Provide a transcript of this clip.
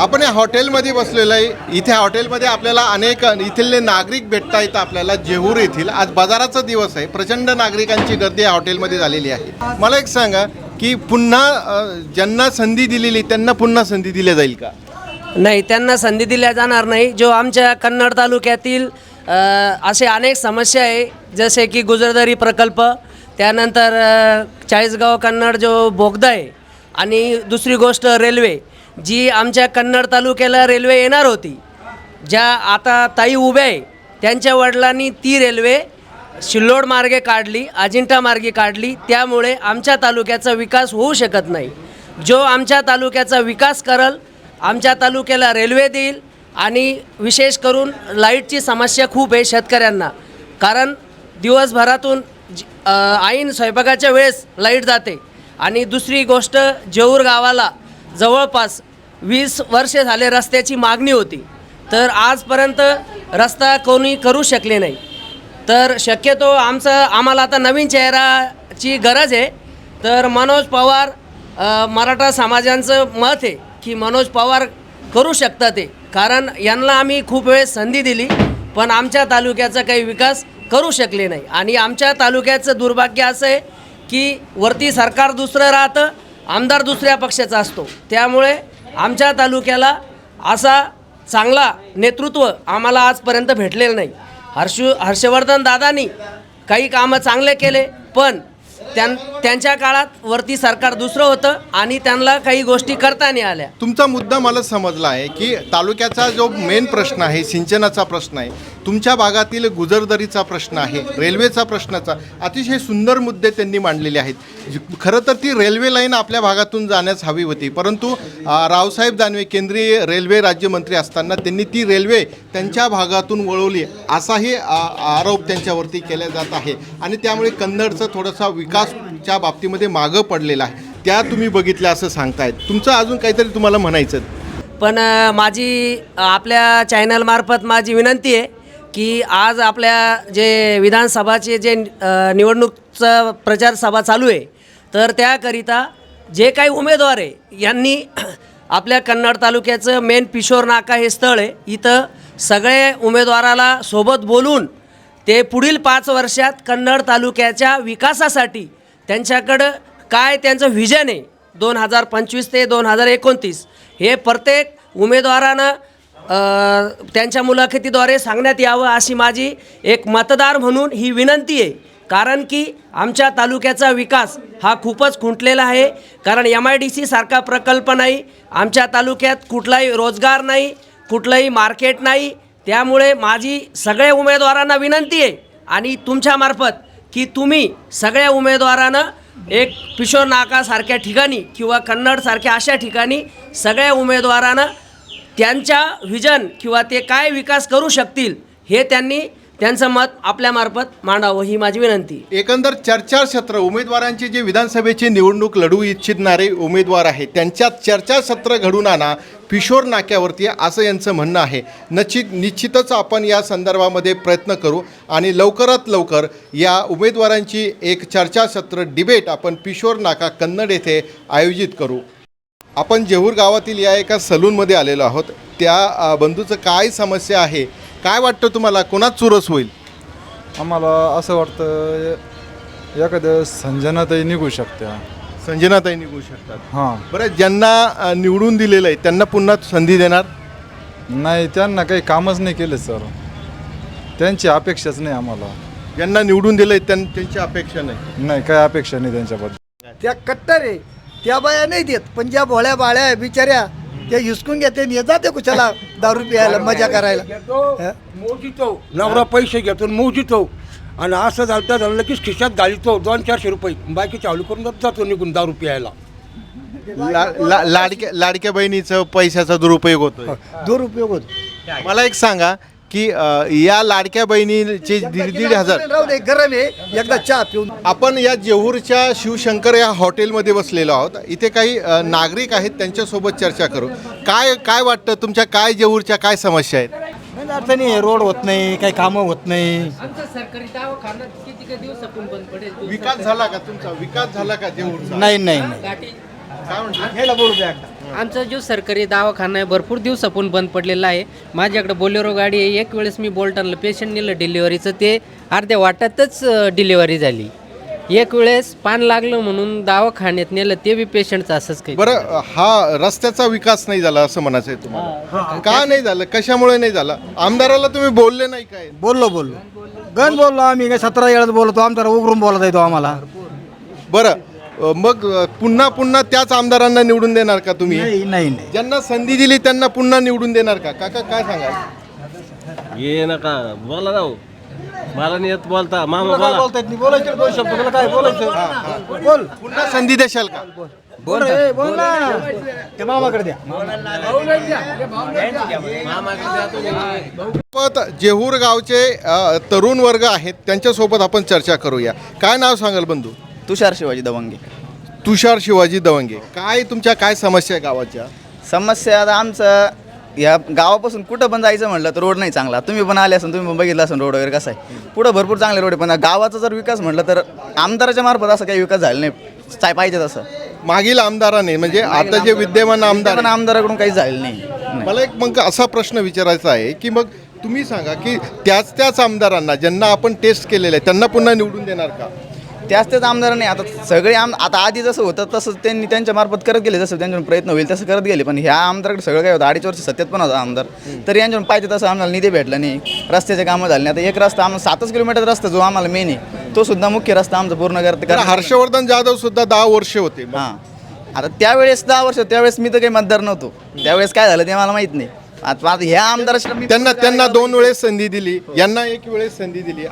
आपण या हॉटेलमध्ये बसलेलो आहे. इथे हॉटेलमध्ये आपल्याला अनेक इथले नागरिक भेटता येतं आपल्याला. जेहूर येथील आज बाजाराचा दिवस आहे. प्रचंड नागरिकांची गर्दी या हॉटेलमध्ये झालेली आहे. मला एक सांगा की पुन्हा ज्यांना संधी दिलेली त्यांना पुन्हा संधी दिल्या जाईल का? नाही त्यांना संधी दिल्या जाणार नाही. जो आमच्या कन्नड तालुक्यातील असे अनेक समस्या आहे जसे की गुजरदारी प्रकल्प त्यानंतर चाळीसगाव कन्नड जो बोगदा आहे आणि दुसरी गोष्ट रेल्वे. जी आमच्या कन्नड तालुक्याला रेल्वे येणार होती ज्या आता ताई उभ्या आहे त्यांच्या वडिलांनी ती रेल्वे शिल्लोड मार्गे काढली अजिंठा मार्गे काढली त्यामुळे आमच्या तालुक्याचा विकास होऊ शकत नाही. जो आमच्या तालुक्याचा विकास करल आमच्या तालुक्याला रेल्वे देईल आणि विशेष करून लाईटची समस्या खूप आहे शेतकऱ्यांना. कारण दिवसभरातून ऐन स्वयंपाकाच्या वेळेस लाइट जाते आणि दुसरी गोष्ट जेऊर गावाला जवळपास वीस वर्षे झाले रस्त्याची मागणी होती. तर आजपर्यंत रस्ता कोणी करू शकले नाही. तर शक्यतो आमचं आम्हाला आता नवीन चेहराची गरज आहे. तर मनोज पवार मराठा समाजांचं मत आहे की मनोज पवार करू शकतात ते. कारण यांना आम्ही खूप वेळेस संधी दिली पण आमच्या तालुक्याचा काही विकास करू शकले नाही. आणि आमच्या तालुक्याचं दुर्भाग्य असं आहे की वरती सरकार दुसरं राहतं आमदार दुसऱ्या पक्षाचा असतो. त्यामुळे आमच्या तालुक्याला असा चांगला नेतृत्व आम्हाला आजपर्यंत भेटलेलं नाही. हर्ष हर्षवर्धन दादांनी काही कामं चांगले केले पण त्यां त्यांच्या काळात वरती सरकार दुसरं होतं आणि त्यांना काही गोष्टी करता नाही आल्या. तुमचा मुद्दा मला समजला आहे की तालुक्याचा जो मेन प्रश्न आहे सिंचनाचा प्रश्न आहे तुमच्या भागातील गुजरदरीचा प्रश्न आहे रेल्वेचा प्रश्नाचा. अतिशय सुंदर मुद्दे त्यांनी मांडलेले आहेत. खरं तर ती रेल्वे लाईन आपल्या भागातून जाण्यास हवी होती. परंतु रावसाहेब दानवे केंद्रीय रेल्वे राज्यमंत्री असताना त्यांनी ती रेल्वे त्यांच्या भागातून वळवली असाही आरोप त्यांच्यावरती केला जात आहे. आणि त्यामुळे कन्नडचं थोडासा विकासच्या बाबतीमध्ये मागं पडलेला आहे. त्या तुम्ही बघितल्या असं सांगतायत. तुमचं अजून काहीतरी तुम्हाला म्हणायचं पण माझी आपल्या चॅनलमार्फत माझी विनंती आहे की आज आपल्या जे विधानसभाचे जे निवडणूकचं प्रचार सभा चालू आहे तर त्याकरिता जे काही उमेदवार आहे यांनी आपल्या कन्नड तालुक्याचं मेन पिशोर नाका हे स्थळ आहे. इथं सगळे उमेदवाराला सोबत बोलून ते पुढील पाच वर्षात कन्नड तालुक्याच्या विकासासाठी त्यांच्याकडं काय त्यांचं व्हिजन आहे दोन हजार पंचवीस ते दोन हजार एकोणतीस हे प्रत्येक उमेदवारानं त्यांच्या मुलाखतीद्वारे सांगण्यात यावं अशी माझी एक मतदार म्हणून ही विनंती आहे. कारण की आमच्या तालुक्याचा विकास हा खूपच खुंटलेला आहे. कारण एम आय डी सी सारखा प्रकल्प नाही. आमच्या तालुक्यात कुठलाही रोजगार नाही कुठलंही मार्केट नाही. त्यामुळे माझी सगळ्या उमेदवारांना विनंती आहे. आणि तुमच्यामार्फत की तुम्ही सगळ्या उमेदवारानं एक पिशोर नाकासारख्या ठिकाणी किंवा कन्नडसारख्या अशा ठिकाणी सगळ्या उमेदवारानं त्यांच्या व्हिजन किंवा ते काय विकास करू शकतील हे त्यांनी त्यांचं मत आपल्यामार्फत मांडावं ही माझी विनंती. एकंदर चर्चासत्र उमेदवारांचे जे विधानसभेची निवडणूक लढवू इच्छिणारे उमेदवार आहेत त्यांच्यात चर्चासत्र घडून आणा पिशोर नाक्यावरती असं यांचं म्हणणं आहे. निश्चित निश्चितच आपण या संदर्भामध्ये प्रयत्न करू आणि लवकरात लवकर या उमेदवारांची एक चर्चासत्र डिबेट आपण पिशोर नाका कन्नड येथे आयोजित करू. आपण जेहूर गावातील या एका सलूनमध्ये आलेलो आहोत. त्या बंधूचं काय समस्या आहे? काय वाटतं तुम्हाला? कोणाच चुरस होईल? आम्हाला असं वाटतं एखाद्या संजनाताई निघू शकत्या. संजनाताई निघू शकतात. हां. बरं ज्यांना निवडून दिलेलं आहे त्यांना पुन्हा संधी देणार? नाही त्यांना काही कामच नाही केलं सर. त्यांची अपेक्षाच नाही आम्हाला. ज्यांना निवडून दिलं आहे त्यां त्यांची अपेक्षा नाही. नाही काही अपेक्षा नाही त्यांच्याबद्दल. त्या कट्टर आहे त्या बाया नाही देत. पण ज्या भोळ्या बाळ्या आहे बिचाऱ्या त्या हिसकून घेते आणि येतात ते कुशाला दारू प्यायला मजा करायला. हं? मोजितो नवरा पैसे घेतो आणि मोजितो आणि असं झालं तर झालं लगेच खिशात घालितो दोन चारशे रुपये. बाकी चालू करून जातो निघून दारू प्यायला. ला, ला, लाडक्या लाडक्या बहिणीचं पैशाचा दुरुपयोग होतोय. दुरुपयोग होतो. मला एक सांगा की अ, या लाडक्या बहिणीचे दीड दीड हजार. राहू दे गरम आहे एकदा चहा पिऊन. आपण या जेहूरच्या शिवशंकर या हॉटेलमध्ये बसलेलो आहोत. इथे काही अ, नागरिक आहेत त्यांच्यासोबत चर्चा करू. काय काय वाटतं तुमच्या काय जेहूरच्या काय समस्या आहेत? नाही अडचणी आहे रोड होत नाही काही कामं होत नाही. आमचा सरकारी दवाखाना किती दिवसातून बंद पडेल विकास झाला का तुमचा? विकास झाला का जेहूरचा? नाही नाही नाही. काय म्हणतो आमचा जो सरकारी दवाखाना आहे भरपूर दिवसापून बंद पडलेला आहे. माझ्याकडे बोलेरो गाडी आहे. एक वेळेस मी बोलताना पेशंट नेलं डिलिव्हरीचं ते अर्ध्या वाटातच डिलिव्हरी झाली. एक वेळेस पान लागलं म्हणून दवाखान्यात नेलं ते बी पेशंटचं असंच काही. बरं हा रस्त्याचा विकास नाही झाला असं म्हणायचं आहे तुम्हाला का नाही झालं? कशामुळे नाही झाला? आमदाराला तुम्ही बोलले नाही काय? बोललो बोललो. गण बोललो आम्ही काय सतरा वेळात बोलतो आमचा उघडून बोलत येतो आम्हाला. बरं मग पुन्हा पुन्हा त्याच आमदारांना निवडून देणार का तुम्ही? नाही नाही नाही. ज्यांना संधी दिली त्यांना पुन्हा निवडून देणार का? काका काय सांगा? ये नका बोला ना हो. मला नाही येत बोलता. मामा बोला. नाही बोलायचं दोन शब्द. तुला काय बोलायचं? बोल. पुन्हा संधी देशाल का? बोल रे, बोल ना. ते मामाकडे द्या. सोबत जेहूर गावचे अ, तरुण वर्ग आहेत त्यांच्यासोबत आपण चर्चा करूया. काय नाव सांगाल बंधू? तुषार शिवाजी दवंगे. तुषार शिवाजी दवंगे. काय तुमच्या काय समस्या आहे गावाच्या? समस्या आता आमचं या गावापासून कुठं पण जायचं म्हटलं तर रोड नाही चांगला. तुम्ही पण आले असून तुम्ही पण बघितलं असेल रोड वगैरे कसा आहे. पुढं भरपूर चांगले रोड आहे पण गावाचा जर विकास म्हटलं तर आमदाराच्या मार्फत असं काही विकास झाला नाही. चाय पाहिजे तसं. मागील आमदाराने म्हणजे आता जे विद्यमान आमदार पण आमदाराकडून काही झालं नाही. नाही. मला एक मग असा प्रश्न विचारायचा आहे की मग तुम्ही सांगा की त्याच त्याच आमदारांना ज्यांना आपण टेस्ट केलेलं आहे त्यांना पुन्हा निवडून देणार का? त्याच त्याच आमदार नाही. आता सगळे आम आता आधी जसं होतं तसं त्यांनी त्यांच्या मार्फत करत गेले जसं त्यांच्याकडून प्रयत्न होईल तसं करत गेले. पण ह्या आमदाराकडे सगळं काय होतं अडीच वर्ष सत्यात पण होता आमदार. तर यांच्याकडून पाहिजे तसं आम्हाला निधी भेटला नाही. रस्त्याचे कामं झाले नाही. आता एक रस्ता आम्हाला सातच किलोमीटर रस्ता जो आम्हाला मेन आहे तो सुद्धा मुख्य रस्ता आमचा पूर्ण करत कारण हर्षवर्धन जाधव सुद्धा दहा वर्ष होते. हां. आता त्यावेळेस दहा वर्ष त्यावेळेस मी तर काही मतदार नव्हतो. त्यावेळेस काय झालं ते मला माहीत नाही. आता ह्या आमदाराच्या मी त्यांना त्यांना दोन वेळेस संधी दिली. यांना एक वेळेस संधी दिली.